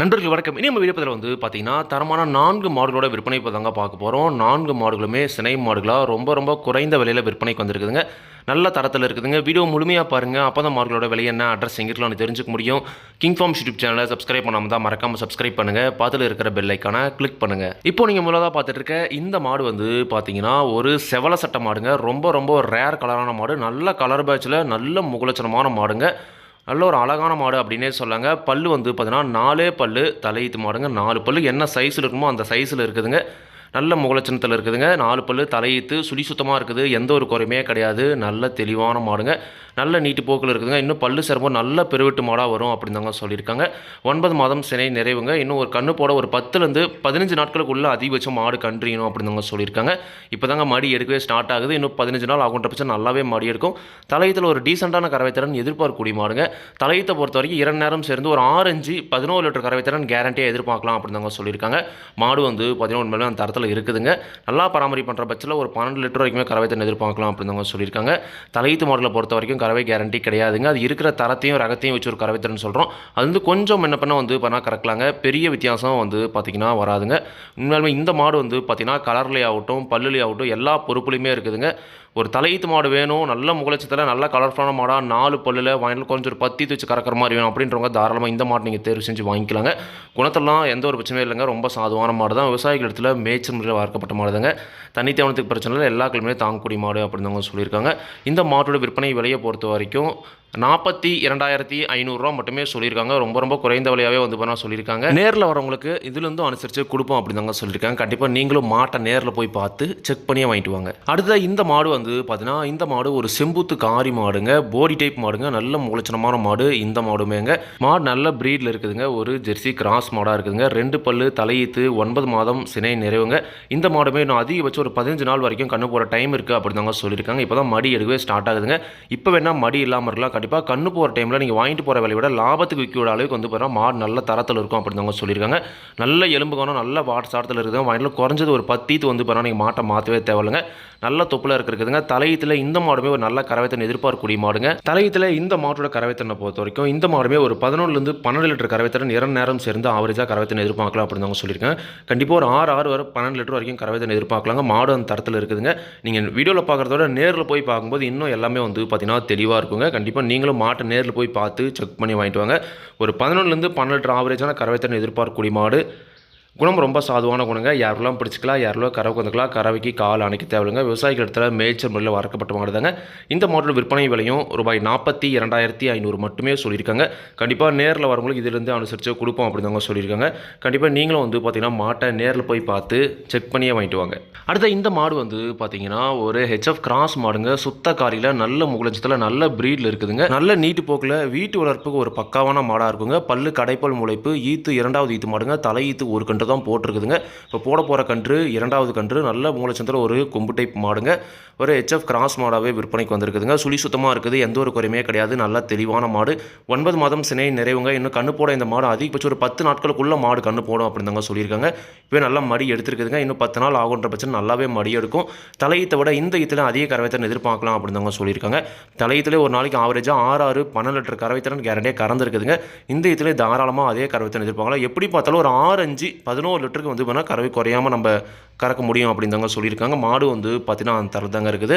நண்பர்கள் வணக்கம். இனி நம்ம வீடியோ வந்து பார்த்தீங்கன்னா தரமான நான்கு மாடுகளோட விற்பனை இப்போ தாங்க பார்க்க போகிறோம் நான்கு மாடுகளுமே சினை மாடுகளாக ரொம்ப ரொம்ப குறைந்த விலையில் விற்பனைக்கு வந்திருக்குதுங்க. நல்ல தரத்தில் இருக்குதுங்க. வீடியோ முழுமையாக பாருங்கள் அப்போ தான் மாடுகளோட விலை என்ன அட்ரஸ் எங்கே தெரிஞ்சுக்க முடியும். கிங் ஃபார்ம் யூடியூப் சேனலை சப்ஸ்கிரைப் பண்ணாமல் தான் மறக்காமல் சப்ஸ்கிரைப் பண்ணுங்கள் பார்த்துல இருக்கிற பெல் ஐக்கானை கிளிக் பண்ணுங்கள் இப்போ நீங்கள் முதலாக பார்த்துட்டு இருக்க இந்த மாடு வந்து பார்த்தீங்கன்னா ஒரு செவல சட்ட மாடுங்க. ரொம்ப ரொம்ப ரேர் கலரான மாடு. நல்ல கலர் பேட்சில் நல்ல முகலட்சணமான மாடுங்க. நல்ல ஒரு அழகான மாடு அப்படின்னே சொல்லாங்க. பல்லு வந்து பார்த்தீங்கன்னா நாலே பல்லு தலையீத்து மாடுங்க நாலு பல்லு. என்ன சைஸில் இருக்குமோ அந்த சைஸில் இருக்குதுங்க. நல்ல முகலட்சணத்தில் இருக்குதுங்க. நாலு பல்லு தலையீத்து சுழி சுத்தமாக இருக்குது. எந்த ஒரு குறையுமே கிடையாது. நல்ல தெளிவான மாடுங்க. நல்ல நீட்டு போக்கில் இருக்குதுங்க. இன்னும் பல்லு சிரமம் நல்ல பெருவெட்டு மாடாக வரும் அப்படின்னு தாங்க சொல்லியிருக்காங்க. ஒன்பது மாதம் சினை நிறைவுங்க. இன்னும் ஒரு கண்ணு போட ஒரு பத்துலேருந்து பதினஞ்சு நாட்களுக்குள்ளே அதிகபட்சம் மாடு கன்றியணும் அப்படின்னு தாங்க சொல்லியிருக்காங்க. இப்போ தாங்க மடி எடுக்கவே ஸ்டார்ட் ஆகுது. இன்னும் பதினஞ்சு நாள் ஆகுன்ற பட்சம் நல்லாவே மடி எடுக்கும். தலையத்தில் ஒரு டீசெண்டான கறவைத்திறன் எதிர்பார்க்கக்கூடிய மாடுங்க. தலையத்தை பொறுத்த வரைக்கும் இரண்டு நேரம் சேர்ந்து ஒரு ஆரஞ்சு பதினோரு லிட்டர் கறவைத்திறன் கேரண்டியாக எதிர்பார்க்கலாம் அப்படின்னு தாங்க சொல்லியிருக்காங்க. மாடு வந்து பதினொன்று மேலே அந்த தரத்தில் இருக்குதுங்க. நல்லா பராமரிப்பு பண்ணுற பட்சத்தில் ஒரு பன்னெண்டு லிட்டர் வரைக்குமே கறவைத்திறன் எதிர்பார்க்கலாம் அப்படின்னு தாங்க சொல்லியிருக்காங்க. தலையீத்து மாடலை பொறுத்த வரைக்கும் கறவை கேரண்டி கிடையாதுங்க. அது இருக்கிற தரத்தையும் ரகத்தையும் வச்சு ஒரு கறவை தரன்னு சொல்கிறோம் அது வந்து கொஞ்சம் என்ன பண்ண வந்து பண்ணால் கறக்கலாங்க. பெரிய வித்தியாசம் வந்து பார்த்திங்கன்னா வராதுங்க. உண்மையாலுமே இந்த மாடு வந்து பார்த்திங்கன்னா கலர்லேயே ஆகட்டும் பல்லுலேயே ஆகட்டும் எல்லா பொறுப்புலையுமே இருக்குதுங்க. ஒரு தலையீத்து மாடு வேணும் நல்ல முகலட்சத்தில் நல்ல கலர்ஃபுல்லான மாடாக நாலு பல்லில் வாங்கி கொஞ்சம் ஒரு பத்தி வச்சு கறக்கிற மாதிரி வேணும் அப்படின்றவங்க தாராளமாக இந்த மாடு நீங்கள் தேர்வு செஞ்சு வாங்கிக்கலாங்க. குணத்தெல்லாம் எந்த ஒரு பிரச்சனையும் இல்லைங்க. ரொம்ப சாதுவான மாடு தான் விவசாயிகள் இடத்துல மேய்ச்சல் முறையில் வளர்க்கப்பட்ட மாடு தாங்க தண்ணி தேவனத்துக்கு பிரச்சனை இல்லை. எல்லா கிழமையுமே தாங்கக்கூடிய மாடு அப்படின்னு அவங்க சொல்லியிருக்காங்க. இந்த மாட்டோட விற்பனை விலையை பொறுத்த வரைக்கும் நாற்பத்தி இரண்டாயிரத்தி ஐநூறுரூவா மட்டுமே சொல்லியிருக்காங்க. ரொம்ப ரொம்ப குறைந்த விலையாகவே வந்து பண்ணால் சொல்லியிருக்காங்க. நேரில் வரவங்களுக்கு இதுலேருந்தும் அனுசரித்து கொடுப்போம் அப்படின்னு தாங்க சொல்லியிருக்காங்க. கண்டிப்பாக நீங்களும் மாட்டை நேரில் போய் பார்த்து செக் பண்ணியே வாங்கிட்டு வாங்க. அடுத்த இந்த மாடு வந்து பார்த்தீங்கன்னா இந்த மாடு ஒரு செம்புத்து காரி மாடுங்க. போடி டைப் மாடுங்க. நல்ல மூலச்சனமான மாடு இந்த மாடுமேங்க. மாடு நல்ல ப்ரீடில் இருக்குதுங்க. ஒரு ஜெர்சி கிராஸ் மாடாக இருக்குதுங்க. ரெண்டு பல்லு தலையீத்து ஒன்பது மாதம் சினை நிறைவுங்க. இந்த மாடுமே இன்னும் அதிகபட்சம் ஒரு பதினஞ்சு நாள் வரைக்கும் கண்ணு போகிற டைம் இருக்குது அப்படின்னு தாங்க சொல்லியிருக்காங்க. இப்போ தான் மடி எடுக்கவே ஸ்டார்ட் ஆகுதுங்க. இப்போ வேணால் மடி இல்லாமல் இருக்கலாம். கண்டிப்பாக கண்ணு போகிற டைமில் நீங்கள் வாங்கிட்டு போகிற விலையை விட லாபத்துக்கு விற்கிற அளவுக்கு வந்து போகிறோம் மாடு நல்ல தரத்தில் இருக்கும் அப்படின்னு தாங்க சொல்லியிருக்காங்க. நல்ல எலும்பு காணும் நல்ல வாட்ஸ் சாட்டத்தில் இருக்குது வாங்கிட்டு குறைஞ்சது ஒரு பத்தீத்து வந்து போகிறோம் நீங்கள் மாட்டை மாற்றவே தேவையில்லைங்க. நல்ல தொப்பில் இருக்கிறதுங்க. தலையத்தில் இந்த மாடுமே ஒரு நல்ல கறவைத்தன் எதிர்பார்க்கக்கூடிய மாடுங்க. தலையத்தில் இந்த மாட்டோட கறவைத்தனை பொறுத்த வரைக்கும் இந்த மாடுமே ஒரு பதினொன்றுலேருந்து பன்னெண்டு லிட்டர் கறவைத்தன் இரண்டு நேரம் சேர்ந்து ஆவரேஜாக கரவைத்தன் எதிர்பார்க்கலாம் அப்படின்னு அவங்க சொல்லியிருக்காங்க கண்டிப்பாக ஒரு ஆறு ஆறு வரை பன்னெண்டு லிட்டர் வரைக்கும் கறவைத்தன் எதிர்பார்க்கலாங்க. மாடு அந்த தரத்தில் இருக்குதுங்க. நீங்கள் வீடியோவில் பார்க்குறதோட நேரில் போய் பார்க்கும்போது இன்னும் எல்லாமே வந்து பார்த்தீங்கன்னா தெளிவாக இருக்குங்க. கண்டிப்பாக நீங்களும் மாட்டை நேரில் போய் பார்த்து செக் பண்ணி வாங்கிட்டு வாங்க. ஒரு பதினொன்றுலேருந்து பன்னெண்டு லிட்டர் ஆவரேஜான கறவைத்தன் எதிர்பார்க்கக்கூடிய மாடு. குணம் ரொம்ப சாதுவான குணங்க. யாரெல்லாம் பிடிச்சிக்கலாம் யாரெல்லாம் கறவை வந்துக்கலாம் கறவைக்கு கால் அணைக்க தேவையில்லைங்க. விவசாயிகள் இடத்துல மேய்ச்சல் முறையில் வளர்க்கப்பட்ட மாடுதாங்க. இந்த மாடல் விற்பனை விலையும் ரூபாய் நாற்பத்தி இரண்டாயிரத்தி ஐநூறு மட்டுமே சொல்லியிருக்காங்க. கண்டிப்பாக நேரில் வரவங்களுக்கு இதிலிருந்து அனுசரித்து கொடுப்போம் அப்படிதாங்க சொல்லியிருக்காங்க. கண்டிப்பாக நீங்களும் வந்து பார்த்தீங்கன்னா மாட்டை நேரில் போய் பார்த்து செக் பண்ணியே வாங்கிட்டு வாங்க. அடுத்த இந்த மாடு வந்து பார்த்தீங்கன்னா ஒரு ஹெச்எஃப் கிராஸ் மாடுங்க. சுத்த காரியில் நல்ல முகலஞ்சத்தில் நல்ல ப்ரீடில் இருக்குதுங்க. நல்ல நீட்டு போக்கில் வீட்டு வளர்ப்புக்கு ஒரு பக்காவான மாடாக இருக்குங்க. பல்லு கடைப்பல் முளைப்பு ஈத்து இரண்டாவது ஈத்து மாடுங்க. தலை ஈத்து ஒரு கண்டு தான் போட்டிருக்குதுங்க. இப்போ போட போகிற கன்று இரண்டாவது கன்று நல்ல மூலச்சந்திர ஒரு கொம்பு டைப் மாடுங்க. ஒரு ஹெச்எஃப் கிராஸ் மாடாகவே விற்பனைக்கு வந்திருக்குதுங்க. சுழி சுத்தமாக இருக்குது எந்த ஒரு குறையுமே கிடையாது. நல்ல தெளிவான மாடு. ஒன்பது மாதம் சினை நிறைவுங்க. இன்னும் கண்ணு போட இந்த மாடு அதிகபட்சம் ஒரு பத்து நாட்களுக்குள்ளே மாடு கண்ணு போடும் அப்படின்னு தாங்க சொல்லியிருக்காங்க. இப்போ நல்லா மடி எடுத்துருக்குதுங்க. இன்னும் பத்து நாள் ஆகுன்ற பட்சம் நல்லாவே மடி எடுக்கும். தலையத்தை விட இந்த ஈத்தில் அதிக கரவைத்திறன் எதிர்பார்க்கலாம் அப்படின்னு தாங்க சொல்லியிருக்காங்க. தலையீத்திலே ஒரு நாளைக்கு ஆவரேஜாக ஆறு ஆறு பன்னெண்டு லிட்டர் கரவைத்திறன் கேரண்டியாக கறந்துருக்குதுங்க. இந்த ஈத்திலே தாராளமாக அதே கரவைத்திறன் எதிர்பார்க்கலாம். எப்படி பார்த்தாலும் ஒரு ஆறு அஞ்சு பதினஞ்சு பதினோரு லிட்டருக்கு வந்து பார்த்தீங்கன்னா கறவை குறையாமல் நம்ம கறக்க முடியும் அப்படின்னு தாங்க சொல்லியிருக்காங்க. மாடு வந்து பார்த்தீங்கன்னா அந்த தாங்க இருக்குது.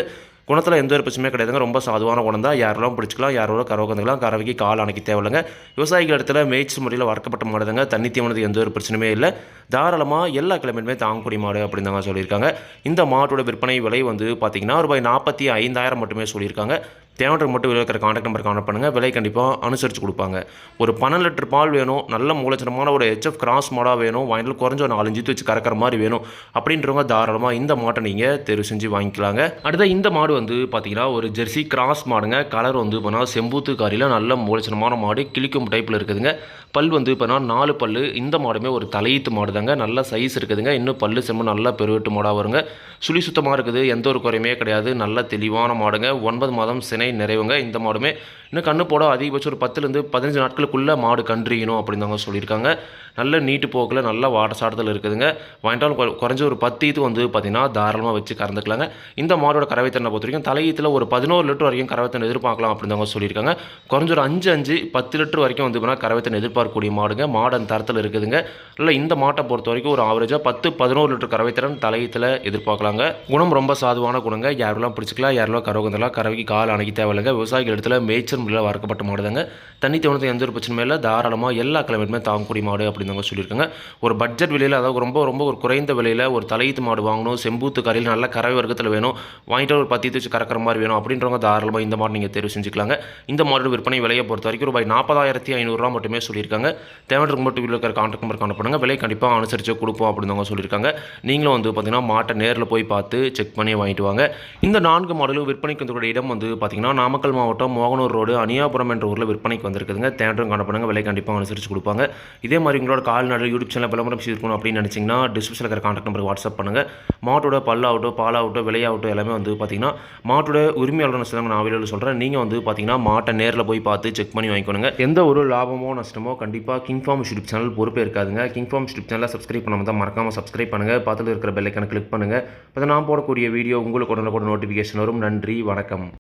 குணத்தில் எந்த ஒரு பிரச்சனையுமே கிடையாதுங்க. ரொம்ப சாதுவான குணம் தான். யாரெல்லாம் பிடிச்சிக்கலாம் யாரோட கறவை கந்துக்கலாம் கறவைக்கு கால் அணைக்க தேவையில்லைங்க. விவசாயிகள் இடத்துல மேய்ச்சி முறையில் வளர்க்கப்பட்ட மாடுதாங்க. தண்ணி தீவனது எந்த ஒரு பிரச்சனையுமே இல்லை. தாராளமாக எல்லா கிழமையுமே தாங்கக்கூடிய மாடு அப்படின்னு தாங்க சொல்லியிருக்காங்க. இந்த மாட்டோட விற்பனை விலை வந்து பார்த்தீங்கன்னா ரூபாய் நாற்பத்தி ஐந்தாயிரம் மட்டுமே சொல்லியிருக்காங்க. தேவையான மட்டும் இருக்கிற காண்டாக்ட் நம்பர் கான்டாக்ட் பண்ணுங்கள் விலை கண்டிப்பாக அனுசரித்து கொடுப்பாங்க. ஒரு பன்னெண்டு லிட்டர் பால் வேணும் நல்ல மூலச்சனமான ஒரு ஹெச்எஃப் கிராஸ் மாடாக வேணும் வாங்கிட்டு குறைஞ்ச ஒரு நாலஞ்சு வச்சு கறக்கிற மாதிரி வேணும் அப்படின்றவங்க தாராளமாக இந்த மாட்டை நீங்கள் தெரிவு செஞ்சு வாங்கிக்கலாங்க. அடுத்த இந்த மாடு வந்து பார்த்தீங்கன்னா ஒரு ஜெர்சி கிராஸ் மாடுங்க. கலர் வந்து பார்த்தா செம்பூத்து காரியில் நல்ல மூலச்சனமான மாடு கிளிக்கும் டைப்பில் இருக்குதுங்க. பல் வந்து பார்த்தா நாலு பல் இந்த மாடுமே ஒரு தலையீத்து மாடு இருக்குதுங்க நல்ல சைஸ் இருக்குதுங்க. இன்னும் பல்லு செம்பு நல்லா பெருவெட்டு மாடாக வருங்க. சுழி சுத்தமாக இருக்குது. எந்த ஒரு குறையுமே கிடையாது. நல்ல தெளிவான மாடுங்க. ஒன்பது மாதம் சினை நிறைவுங்க. இந்த மாடுமே இன்னும் கண்ணு போட அதிகபட்சம் ஒரு பத்துலேருந்து பதினஞ்சு நாட்களுக்குள்ளே மாடு கன்றியணும் அப்படின்னு தாங்க சொல்லியிருக்காங்க. நல்ல நீட்டு போக்கில் நல்ல வாட சாட்டத்தில் இருக்குதுங்க. வாங்கிட்டாலும் கொ- குறைஞ்ச ஒரு பத்து ஈத்து வந்து பார்த்திங்கன்னா தாராளமாக வச்சு கறந்துக்கலாங்க. இந்த மாடோட கறவைத்தனை பொறுத்த வரைக்கும் தலையீத்தில் ஒரு பதினோரு லிட்டர் வரைக்கும் கறவைத்தன் எதிர்பார்க்கலாம் அப்படின்னு தாங்க சொல்லியிருக்காங்க. குறைஞ்ச ஒரு அஞ்சு அஞ்சு பத்து லிட்டர் வரைக்கும் வந்து பார்த்தீங்கன்னா கறவைத்தன் எதிர்பார்க்கக்கூடிய மாடுங்க. மாடன் தரத்தில் இருக்குதுங்க. இல்லை இந்த மாட்டை பொறுத்த வரைக்கும் ஒரு ஆவரேஜாக பத்து பதினோரு லிட்டர் கறவைத்திறன் தலையத்தில் எதிர்பார்க்கலாங்க. குணம் ரொம்ப சாதுவான குணங்க. யாரெல்லாம் பிடிச்சிக்கலாம் யாரெல்லாம் கறவுகந்தலாம் கறவைக்கு கால் அணைக்க தேவையில்லைங்க. விவசாயிகள் இடத்துல மேய்ச்சல் முறையில் வளர்க்கப்பட்ட மாடுதாங்க. தண்ணி தோணத்தை எந்த ஒரு பிரச்சனையும் இல்லை. தாராளமாக எல்லா கிழமையுமே தாங்கக்கூடிய மாடு அப்படின்னு சொல்லியிருக்காங்க. ஒரு பட்ஜெட் விலையில் அதாவது ரொம்ப ரொம்ப ஒரு குறைந்த விலையில் ஒரு தலையீத்து மாடு வாங்கணும். செம்பூத்து கரையில் நல்ல கறவை வர்க்கத்தில் வேணும். வாங்கிட்டு ஒரு பத்து வச்சு கறக்கிற மாதிரி வேணும் அப்படின்றவங்க தாராளமாக இந்த மாடு நீங்கள் தேர்வு செஞ்சுக்கலாங்க. இந்த மாடோட விற்பனை விலையை பொறுத்த வரைக்கும் ரூபாய் நாற்பதாயிரத்தி ஐநூறுரூவா மட்டுமே சொல்லியிருக்காங்க. தேவையான மட்டும் வீட்டில் இருக்கிற கான்டாக்ட் நம்பர் காணப்படுங்க விலை கண்டிப்பாக அனுசரித்து கொடுப்போம் அப்படின்னு சொல்லியிருக்காங்க. நீங்களும் வந்து பார்த்தீங்கன்னா மாட்டை நேரில் போய் பார்த்து செக் பண்ணி வாங்கிட்டு வாங்க. இந்த நான்கு மாடலும் விற்பனைக்கு வந்தக்கூடிய இடம் வந்து பார்த்தீங்கன்னா நாமக்கல் மாவட்டம் மோகனூர் ரோடு அனியாபுரம் என்ற ஊரில் விற்பனைக்கு வந்திருக்குதுங்க. தேட்டரும் காணப்படுங்க. விலை கண்டிப்பாக அனுசரித்து கொடுப்பாங்க. இதே மாதிரி உங்களோட கால்நடை யூடியூப் சேனல் விளம்பரம் செய்திருக்கணும் அப்படின்னு நினச்சிங்கன்னா டிஸ்கிரிப்ஷனில் இருக்கிற கான்டாக்ட் நம்பருக்கு வாட்ஸ்அப் பண்ணுங்கள் மாட்டோட பல்லாகட்டும் பாலாகட்டும் விலையாகட்டும் எல்லாமே வந்து பார்த்திங்கன்னா மாட்டோட உரிமையாளர் நஷ்டம் நான் வீடியோவில் சொல்கிறேன் நீங்கள் வந்து பார்த்தீங்கன்னா மாட்டை நேரில் போய் பார்த்து செக் பண்ணி வாங்கிக்கணுங்க. எந்த ஒரு லாபமோ நஷ்டமோ கண்டிப்பாக கிங் ஃபார்ம் யூடியூப் சேனல் பொறுப்பே இருக்காதுங்க. கிங் ஃபார்ம் யூடியூப் சேனலை சப்ஸ்கிரைப் பண்ணாமல் தான் மறக்காமல் சப்ஸ்கிரைப் பண்ணுங்கள் பக்கத்தில் இருக்கிற பெல்லைக்கான கிளிக் பண்ணுங்கள் அப்போ நான் போடக்கூடிய வீடியோ உங்களுக்கு உடனே கூட நோட்டிஃபிகேஷன் வரும். நன்றி வணக்கம்.